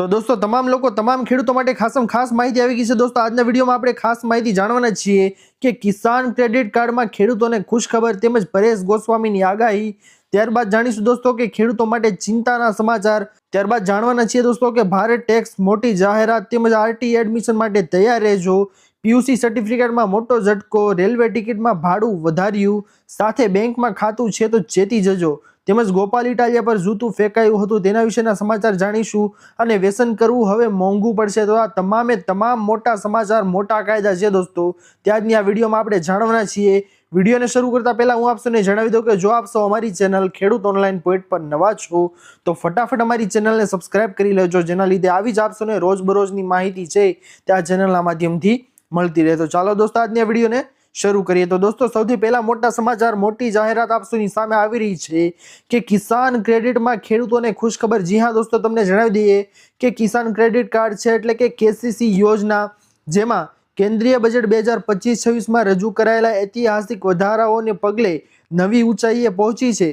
તો દોસ્તો, તમામ લોકો, તમામ ખેડૂતો માટે ખાસમ ખાસ માહિતી આવી ગઈ છે. દોસ્તો, આજના વિડીયોમાં આપણે ખાસ માહિતી જાણવાના છીએ કે કિસાન ક્રેડિટ કાર્ડમાં ખેડૂતોને ખુશખબર તેમજ પરેશ ગોસ્વામીની આગાહી. ત્યારબાદ જાણીશું દોસ્તો કે ખેડૂતો માટે ચિંતાના સમાચાર. ત્યારબાદ જાણવાના છીએ દોસ્તો કે ભારે ટેક્સ, મોટી જાહેરાત તેમજ આરટી એડમિશન માટે તૈયાર રહેજો. પીયુસી સર્ટિફિકેટમાં મોટો ઝટકો, રેલવે ટિકિટમાં ભાડું વધાર્યું. સાથે બેંકમાં ખાતું છે તો ચેતી જજો. તેમજ ગોપાલ ઇટાલિયા પર જૂતું ફેંકાયું હતું. તેના વિશેના સમાચાર જાણીશું અને વ્યસન કરવું હવે મોંઘું પડશે. તો આ તમામે તમામ મોટા સમાચાર, મોટા કાયદા છે દોસ્તો. ત્યાંની આ વિડીયોમાં આપણે જાણવાના છીએ. વિડીયોને શરૂ કરતા પહેલા હું આપશોને જણાવી દઉં કે જો આપ અમારી ચેનલ ખેડૂત ઓનલાઈન પોઈન્ટ પર નવા છો, તો ફટાફટ અમારી ચેનલને સબસ્ક્રાઇબ કરી લેજો. જેના લીધે આવી જ આપશોને રોજબરોજની માહિતી છે તે આ ચેનલના માધ્યમથી મળતી રહે. તો ચાલો દોસ્તો આજની આ વિડીયોને શરૂ કરીએ. તો દોસ્તો, સૌથી પહેલા મોટા સમાચાર, મોટી જાહેરાત આપસુની સામે આવી રહી છે કે કિસાન ક્રેડિટમાં ખેડૂતોને ખુશખબર. જી હા દોસ્તો, તમને જણાવી દઈએ કે કિસાન ક્રેડિટ કાર્ડ છે એટલે કે કેસીસી યોજના, જેમાં કેન્દ્રીય બજેટ બે હજાર પચીસ છવ્વીસમાં રજૂ કરાયેલા ઐતિહાસિક વધારાઓને પગલે નવી ઊંચાઈએ પહોંચી છે.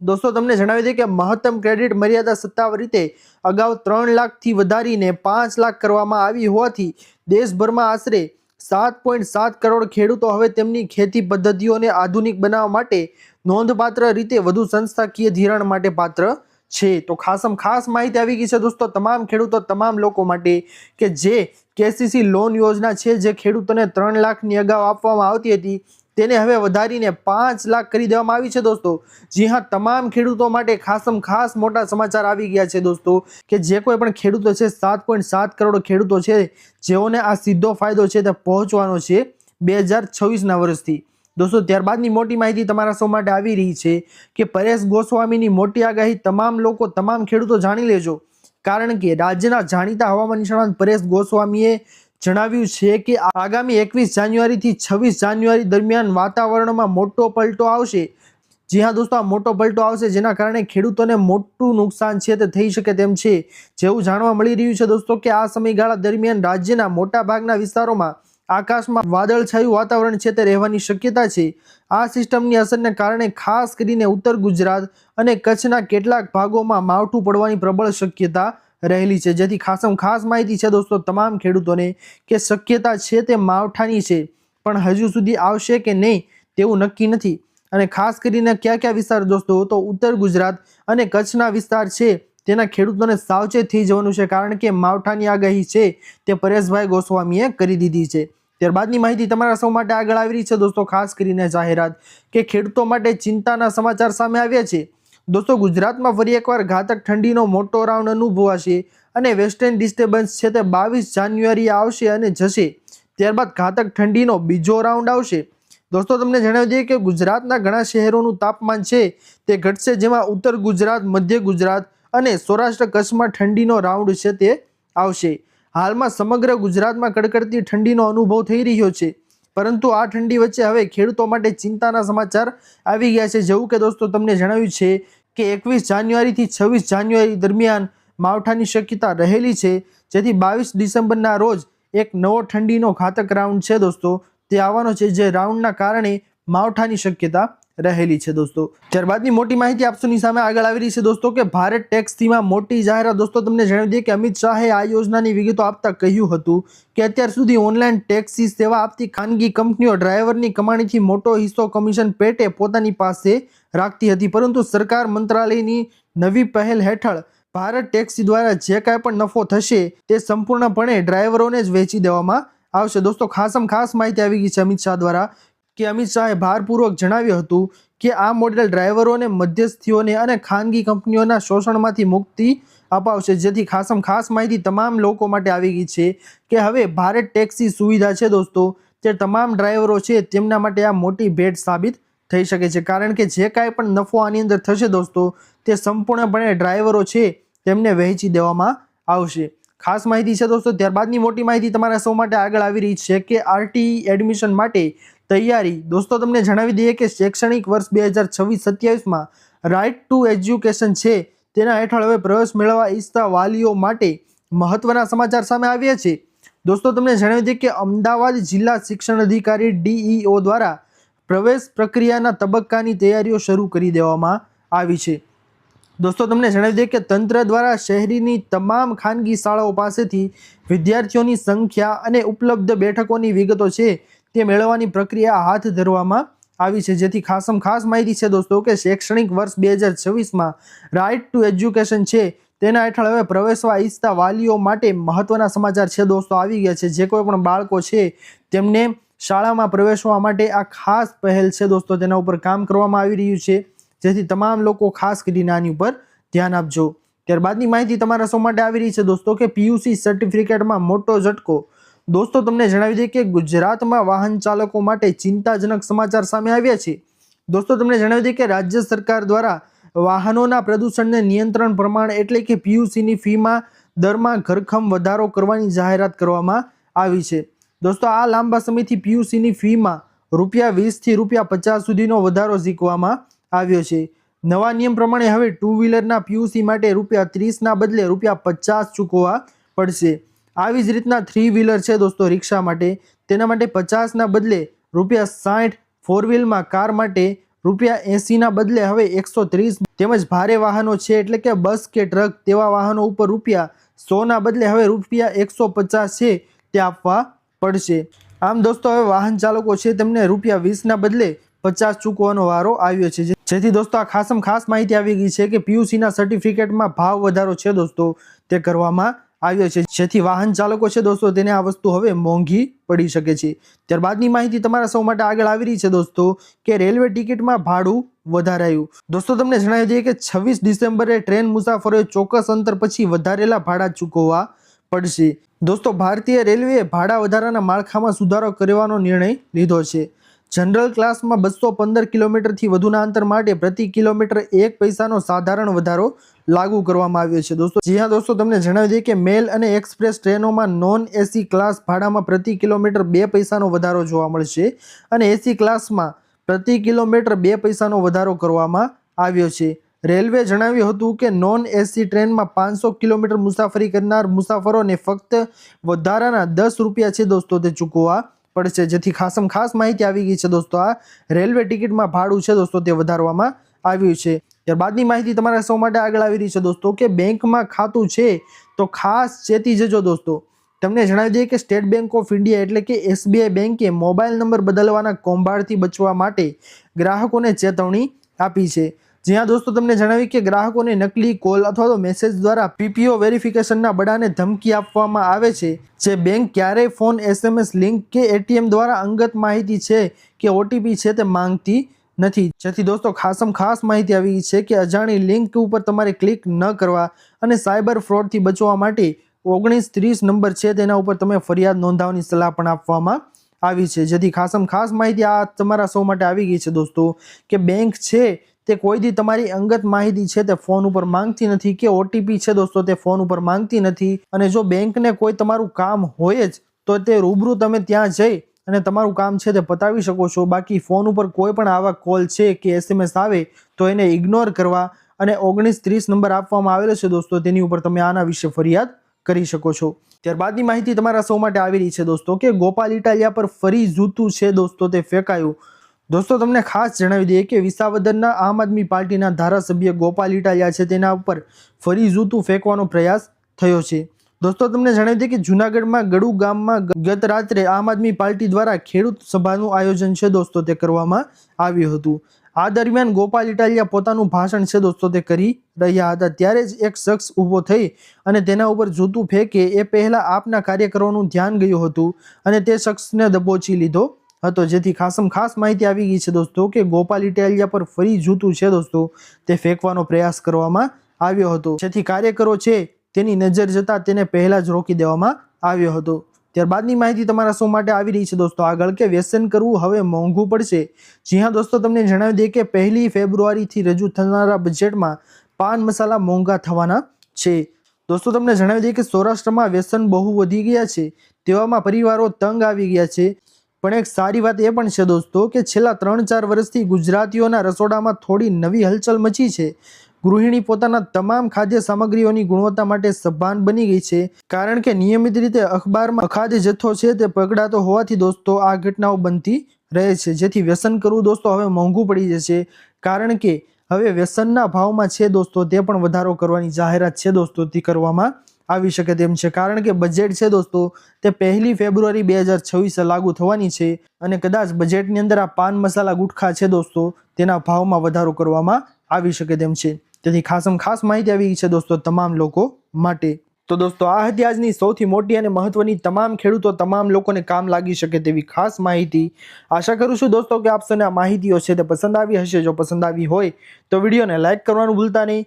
દોસ્તો, તમને જણાવી દઈએ કે મહત્તમ ક્રેડિટ મર્યાદા સત્તાવાર રીતે અગાઉ ત્રણ લાખથી વધારીને પાંચ લાખ કરવામાં આવી હોવાથી દેશભરમાં આશરે સાત પોઈન્ટ સાત કરોડ ખેડૂતો હવે તેમની ખેતી પદ્ધતિઓને આધુનિક બનાવવા માટે નોંધપાત્ર રીતે વધુ સંસ્થાકીય ધિરાણ માટે પાત્ર છે. તો ખાસમ ખાસ માહિતી આવી ગઈ છે દોસ્તો તમામ ખેડૂતો, તમામ લોકો માટે કે જે કેસીસી લોન યોજના છે, જે ખેડૂતોને ત્રણ લાખની અગાઉ આપવામાં આવતી હતી તેને હવે વધારીને પાંચ લાખ કરી દેવામાં આવી છે દોસ્તો. જી હા, તમામ ખેડૂતો માટે ખાસમ ખાસ મોટા સમાચાર આવી ગયા છે દોસ્તો, કે જે કોઈ પણ ખેડૂતો છે, સાત પોઈન્ટ સાત કરોડ ખેડૂતો છે, જેઓને આ સીધો ફાયદો છે તે પહોંચવાનો છે બે હજાર છવ્વીસના વર્ષથી. દોસ્તો, ત્યારબાદની મોટી માહિતી તમારા સૌ માટે આવી રહી છે કે પરેશ ગોસ્વામીની મોટી આગાહી તમામ લોકો, તમામ ખેડૂતો જાણી લેજો. કારણ કે રાજ્યના જાણીતા હવામાન નિષ્ણાત પરેશ ગોસ્વામીએ જણાવ્યું છે કે આગામી એકવીસ જાન્યુઆરીથી છવ્વીસ જાન્યુઆરી દરમિયાન વાતાવરણમાં મોટો પલટો આવશે. જી હા દોસ્તો, આ મોટો પલટો આવશે જેના કારણે ખેડૂતોને મોટું નુકસાન છે તે થઈ શકે તેમ છે. જેવું જાણવા મળી રહ્યું છે દોસ્તો કે આ સમયગાળા દરમિયાન રાજ્યના મોટા ભાગના વિસ્તારોમાં આકાશમાં વાદળછાયું વાતાવરણ છે તે રહેવાની શક્યતા છે. આ સિસ્ટમની અસરને કારણે ખાસ કરીને ઉત્તર ગુજરાત અને કચ્છના કેટલાક ભાગોમાં માવઠું પડવાની પ્રબળ શક્યતા રહેલી છે. જેથી ખાસમ ખાસ માહિતી છે દોસ્તો તમામ ખેડૂતોને કે શક્યતા છે તે માવઠાની છે. પણ હજુ સુધી આવશે કે નહીં તેવું નક્કી નથી. અને ખાસ કરીને કયા કયા વિસ્તાર દોસ્તો તો ઉત્તર ગુજરાત અને કચ્છના વિસ્તાર છે તેના ખેડૂતોને સાવચેત થઈ જવાનું છે. કારણ કે માવઠાની આગાહી છે તે પરેશભાઈ ગોસ્વામીએ કરી દીધી છે. ત્યારબાદની માહિતી તમારા સૌ માટે આગળ આવી રહી છે દોસ્તો ખાસ કરીને જાહેરાત કે ખેડૂતો માટે ચિંતાના સમાચાર સામે આવ્યા છે. દોસ્તો, ગુજરાતમાં ફરી એકવાર ઘાતક ઠંડીનો મોટો રાઉન્ડ અનુભવાશે અને વેસ્ટર્ન ડિસ્ટર્બન્સ છે તે બાવીસ જાન્યુઆરી આવશે અને જશે. ત્યારબાદ ઘાતક ઠંડીનો બીજો રાઉન્ડ આવશે. દોસ્તો, તમને જણાવી દઈએ કે ગુજરાતના ઘણા શહેરોનું તાપમાન છે તે ઘટશે, જેમાં ઉત્તર ગુજરાત, મધ્ય ગુજરાત અને સૌરાષ્ટ્ર કચ્છમાં ઠંડીનો રાઉન્ડ છે તે આવશે. હાલમાં સમગ્ર ગુજરાતમાં કડકડતી ઠંડીનો અનુભવ થઈ રહ્યો છે. પરંતુ આ ઠંડી વચ્ચે હવે ખેડૂતો માટે ચિંતાના સમાચાર આવી ગયા છે. જેવું કે દોસ્તો, તમને જણાવ્યું છે કે એકવીસ જાન્યુઆરીથી છવ્વીસ જાન્યુઆરી દરમિયાન માવઠાની શક્યતા રહેલી છે. જેથી બાવીસ ડિસેમ્બરના રોજ એક નવો ઠંડીનો ઘાતક રાઉન્ડ છે દોસ્તો. તે આવવાનો છે જે રાઉન્ડના કારણે માવઠાની શક્યતા રહેલી છે દોસ્તો. ત્યારબાદની મોટી માહિતી આપસોની સામે આગળ આવી રહી છે દોસ્તો કે ભારત ટેક્સ થીમાં મોટી જાહેરાત. દોસ્તો, તમને જણાવી દઈએ કે અમિત શાહે આ યોજનાની વિગતો આપતા કહ્યું હતું કે અત્યાર સુધી ઓનલાઈન ટેક્સી સેવા આપતી ખાનગી કંપનીઓ ડ્રાઈવરની કમાણીથી મોટો હિસ્સો કમિશન પેટે પોતાની પાસે રાખતી હતી. પરંતુ સરકાર મંત્રાલયની નવી પહેલ હેઠળ ભારત ટેક્સી દ્વારા જે કાંઈ પણ નફો થશે તે સંપૂર્ણપણે ડ્રાઈવરોને જ વેચી દેવામાં આવશે. દોસ્તો, ખાસમ ખાસ માહિતી આવી ગઈ છે અમિત શાહ દ્વારા કે અમિત શાહે ભારપૂર્વક જણાવ્યું હતું કે આ મોડેલ ડ્રાઈવરોને, મધ્યસ્થીઓને અને ખાનગી કંપનીઓના શોષણમાંથી મુક્તિ અપાવશે. જેથી ખાસમ ખાસ માહિતી તમામ લોકો માટે આવી ગઈ છે કે હવે ભારત ટેક્સી સુવિધા છે દોસ્તો. તે તમામ ડ્રાઈવરો છે તેમના માટે આ મોટી ભેટ સાબિત થઈ શકે છે. કારણ કે જે કાંઈ પણ નફો આની અંદર થશે દોસ્તો, તે સંપૂર્ણપણે ડ્રાઈવરો છે તેમને વહેંચી દેવામાં આવશે. ખાસ માહિતી છે દોસ્તો, ત્યારબાદની મોટી માહિતી તમારા સૌ માટે આગળ આવી રહી છે કે આરટી એડમિશન માટે તૈયારી. દોસ્તો, તમને જણાવી દઈએ કે શૈક્ષણિક વર્ષ બે હજાર છવ્વીસ સત્યાવીસમાં રાઇટ ટુ એજ્યુકેશન છે. તેના હેઠળ હવે પ્રવેશ મેળવવા ઈચ્છતા વાલીઓ માટે મહત્વના સમાચાર સામે આવ્યા છે. દોસ્તો, તમને જણાવી દઈએ કે અમદાવાદ જિલ્લા શિક્ષણ અધિકારી ડીઈઓ દ્વારા પ્રવેશ પ્રક્રિયાના તબક્કાની તૈયારીઓ શરૂ કરી દેવામાં આવી છે. દોસ્તો, તમને જણાવી દઈએ કે તંત્ર દ્વારા શહેરીની તમામ ખાનગી શાળાઓ પાસેથી વિદ્યાર્થીઓની સંખ્યા અને ઉપલબ્ધ બેઠકોની વિગતો છે. તે મેળવવાની પ્રક્રિયા હાથ ધરવામાં આવી છે. જેથી ખાસમ ખાસ માહિતી છે દોસ્તો કે શૈક્ષણિક વર્ષ બે હજાર છવ્વીસમાં રાઇટ ટુ એજ્યુકેશન છે. તેના હેઠળ હવે પ્રવેશવા ઈચ્છતા વાલીઓ માટે મહત્વના સમાચાર છે દોસ્તો. આવી ગયા છે. જે કોઈ પણ બાળકો છે તેમને શાળામાં પ્રવેશવા માટે આ ખાસ પહેલ છે દોસ્તો. તેના ઉપર કામ કરવામાં આવી રહ્યું છે. જેથી તમામ લોકો ખાસ કરીને આની ઉપર ધ્યાન આપજો. ત્યારબાદની માહિતી તમારા સૌ માટે આવી રહી છે દોસ્તો કે પીયુસી સર્ટિફિકેટમાં મોટો ઝટકો દોસ્તો, તમને જણાવી દઈએ કે ગુજરાતમાં વાહન ચાલકો માટે ચિંતાજનક સમાચાર સામે આવ્યા છે. દોસ્તો, તમને જણાવી દઈએ કે રાજ્ય સરકાર દ્વારા વાહનોના પ્રદૂષણને નિયંત્રણ પ્રમાણ એટલે કે પીયુસીની ફીમાં દરમાં ઘરખમ વધારો કરવાની જાહેરાત કરવામાં આવી છે. દોસ્તો, આ લાંબા સમયથી પીયુસીની ફીમાં રૂપિયા વીસથી રૂપિયા પચાસ સુધીનો વધારો ઝીકવામાં આવ્યો છે. નવા નિયમ પ્રમાણે હવે ટુ વ્હીલરના પીયુસી માટે રૂપિયા ત્રીસના બદલે રૂપિયા પચાસ ચૂકવવા પડશે. આવી જ રીતના થ્રી વ્હીલર છે દોસ્તો રિક્ષા માટે. તેના માટે પચાસના બદલે રૂપિયા સાઠ ફોર વ્હીલમાં કાર માટે રૂપિયા એંસીના બદલે હવે એકસો ત્રીસ. તેમજ ભારે વાહનો છે એટલે કે બસ કે ટ્રક તેવા વાહનો ઉપર રૂપિયા સોના બદલે હવે રૂપિયા એકસો પચાસ છે તે આપવા પડશે. આમ દોસ્તો હવે વાહન ચાલકો છે તેમને રૂપિયા વીસના બદલે પચાસ ચૂકવાનો વારો આવ્યો છે. જેથી દોસ્તો આ ખાસમ ખાસ માહિતી આવી ગઈ છે કે પીયુસીના સર્ટિફિકેટમાં ભાવ વધારો છે દોસ્તો તે કરવામાં આવ્યો છે. જેથી વાહન ચાલકો છે દોસ્તો, તેને આ વસ્તુ હવે મોંઘી પડી શકે છે. ત્યારબાદની માહિતી તમારા સૌ માટે આગળ આવી રહી છે દોસ્તો, કે રેલવે ટિકિટમાં ભાડું વધારાયું. દોસ્તો, તમને જણાવી દઈએ કે છવ્વીસ ડિસેમ્બરે ટ્રેન મુસાફરોએ ચોક્કસ અંતર પછી વધારેલા ભાડા ચૂકવવા પડશે. દોસ્તો, ભારતીય રેલવેએ ભાડા વધારાના માળખામાં સુધારો કરવાનો નિર્ણય લીધો છે. જનરલ ક્લાસમાં બસો પંદર કિલોમીટરથી વધુના અંતર માટે પ્રતિ કિલોમીટર એક પૈસાનો સાધારણ વધારો લાગુ કરવામાં આવ્યો છે. દોસ્તો, જી હા દોસ્તો, તમને જણાવી દઈએ કે મેલ અને એક્સપ્રેસ ટ્રેનોમાં નોન એસી ક્લાસ ભાડામાં પ્રતિ કિલોમીટર બે પૈસાનો વધારો જોવા મળશે અને એસી ક્લાસમાં પ્રતિ કિલોમીટર બે પૈસાનો વધારો કરવામાં આવ્યો છે. રેલવે જણાવ્યું હતું કે નોન એસી ટ્રેનમાં પાંચસો કિલોમીટર મુસાફરી કરનાર મુસાફરોને ફક્ત વધારાના દસ રૂપિયા છે દોસ્તો તે ચૂકવવા પડશે. જેથી ખાસમ ખાસ માહિતી આવી ગઈ છે દોસ્તો આ રેલવે ટિકિટમાં ભાડું છે દોસ્તો તે વધારવામાં આવ્યું છે. ત્યારબાદની માહિતી તમારા સૌ માટે આગળ આવી રહી છે દોસ્તો કે બેંકમાં ખાતું છે તો ખાસ ચેતી જજો દોસ્તો. તમને જણાવી દઈએ કે સ્ટેટ બેંક ઓફ ઇન્ડિયા એટલે કે એસબીઆઈ બેંકે મોબાઈલ નંબર બદલવાના કૌભાંડથી બચવા માટે ગ્રાહકોને ચેતવણી આપી છે. જ્યાં દોસ્તો, તમને જણાવી કે ગ્રાહકોને નકલી કોલ અથવા તો મેસેજ દ્વારા પીપીઓ વેરિફિકેશનના બડાને ધમકી આપવામાં આવે છે, જે બેંક ક્યારેય ફોન, એસએમએસ, લિંક કે એટીએમ દ્વારા અંગત માહિતી છે કે ઓટીપી છે તે માંગતી નથી. જેથી દોસ્તો, ખાસમ ખાસ માહિતી આવી છે કે અજાણી લિંક ઉપર તમારે ક્લિક ન કરવા અને સાયબર ફ્રોડથી બચવા માટે ઓગણીસ ત્રીસ નંબર છે તેના ઉપર તમે ફરિયાદ નોંધાવવાની સલાહ પણ આપવામાં આવી છે. જેથી ખાસમ ખાસ માહિતી આ તમારા સૌ માટે આવી ગઈ છે દોસ્તો, કે બેંક છે તે કોઈ દી તમારી અંગત માહિતી છે તે ફોન ઉપર માંગતી નથી કે ઓટીપી છે દોસ્તો તે ફોન ઉપર માંગતી નથી. અને જો બેંકને કોઈ તમારું કામ હોય જ, તો તે રૂબરૂ તમે ત્યાં જઈ અને તમારું કામ છે તે પતાવી શકો છો. બાકી ફોન ઉપર કોઈ પણ આવા કોલ છે કે એસએમએસ આવે, તો એને ઇગ્નોર કરવા અને ઓગણીસ ત્રીસ નંબર આપવામાં આવેલો છે દોસ્તો. તેની ઉપર તમે આના વિશે ફરિયાદ કરી શકો છો. ત્યારબાદની માહિતી તમારા સૌ માટે આવી રહી છે દોસ્તો કે ગોપાલ ઇટાલિયા પર ફરી જૂતું છે દોસ્તો તે ફેંકાયું. દોસ્તો, તમને ખાસ જણાવી દઈએ કે વિસાવદરના આમ આદમી પાર્ટીના ધારાસભ્ય ગોપાલ ઇટાલિયા છે તેના ઉપર ફરી જૂતું ફેંકવાનો પ્રયાસ થયો છે. દોસ્તો, તમને જણાવી દઈએ કે જુનાગઢમાં ગડુ ગામમાં ગત રાત્રે આમ આદમી પાર્ટી દ્વારા ખેડૂત સભાનું આયોજન છે દોસ્તો, તે કરવામાં આવ્યું હતું. આ દરમિયાન ગોપાલ ઇટાલિયા પોતાનું ભાષણ છે દોસ્તો, તે કરી રહ્યા હતા. ત્યારે જ એક શખ્સ ઊભો થઈ અને તેના ઉપર જૂતું ફેંકે એ પહેલાં આપના કાર્યકરોનું ધ્યાન ગયું હતું અને તે શખ્સને દબોચી લીધો હતો. જેથી ખાસમ ખાસ માહિતી આવી ગઈ છે દોસ્તો કે ગોપાલ ઇટાલિયા પર ફરી જૂતું છે દોસ્તો. તે ફેંકવાનો પ્રયાસ કરવામાં આવ્યો હતો. જેથી કાર્યકરો છે તેની નજર જતા તેને પહેલા જ રોકી દેવામાં આવ્યો હતો. ત્યારબાદની માહિતી તમારા સૌ માટે આવી રહી છે દોસ્તો. આગળ કે વ્યસન કરવું હવે મોંઘું પડશે. જી હા દોસ્તો, તમને જણાવી દઈએ કે પહેલી ફેબ્રુઆરીથી રજૂ થનારા બજેટમાં પાન મસાલા મોંઘા થવાના છે. દોસ્તો, તમને જણાવી દઈએ કે સૌરાષ્ટ્રમાં વ્યસન બહુ વધી ગયા છે. તેવામાં પરિવારો તંગ આવી ગયા છે. પણ એક સારી વાત એ પણ છે દોસ્તો કે છેલ્લા ત્રણ ચાર વર્ષથી ગુજરાતીઓના રસોડામાં થોડી નવી હલચલ મચી છે. ગૃહિણી પોતાના તમામ ખાદ્ય સામગ્રીઓની ગુણવત્તા માટે સભાન બની ગઈ છે. કારણ કે નિયમિત રીતે અખબારમાં અખાદ્ય જથ્થો છે તે પકડાતો હોવાથી દોસ્તો આ ઘટનાઓ બનતી રહે છે. જેથી વ્યસન કરવું દોસ્તો હવે મોંઘું પડી જશે. કારણ કે હવે વ્યસનના ભાવમાં છે દોસ્તો તે પણ વધારો કરવાની જાહેરાત છે દોસ્તો તે કરવામાં આવી શકે તેમ છે. કારણ કે બજેટ છે દોસ્તો, તે પહેલી ફેબ્રુઆરી બે હજાર છવ્વીસે લાગુ થવાની છે અને કદાચ બજેટની અંદર આ પાન મસાલા ગુટખા છે દોસ્તો, તેના ભાવમાં વધારો કરવામાં આવી શકે તેમ છે. તેથી ખાસમ ખાસ માહિતી આવી છે દોસ્તો તમામ લોકો માટે. તો દોસ્તો આ હતી આજની સૌથી મોટી અને મહત્વની તમામ ખેડૂતો, તમામ લોકોને કામ લાગી શકે તેવી ખાસ માહિતી. આશા કરું છું દોસ્તો કે આપ આ માહિતીઓ છે તે પસંદ આવી હશે. જો પસંદ આવી હોય તો વિડીયોને લાઇક કરવાનું ભૂલતા નહીં.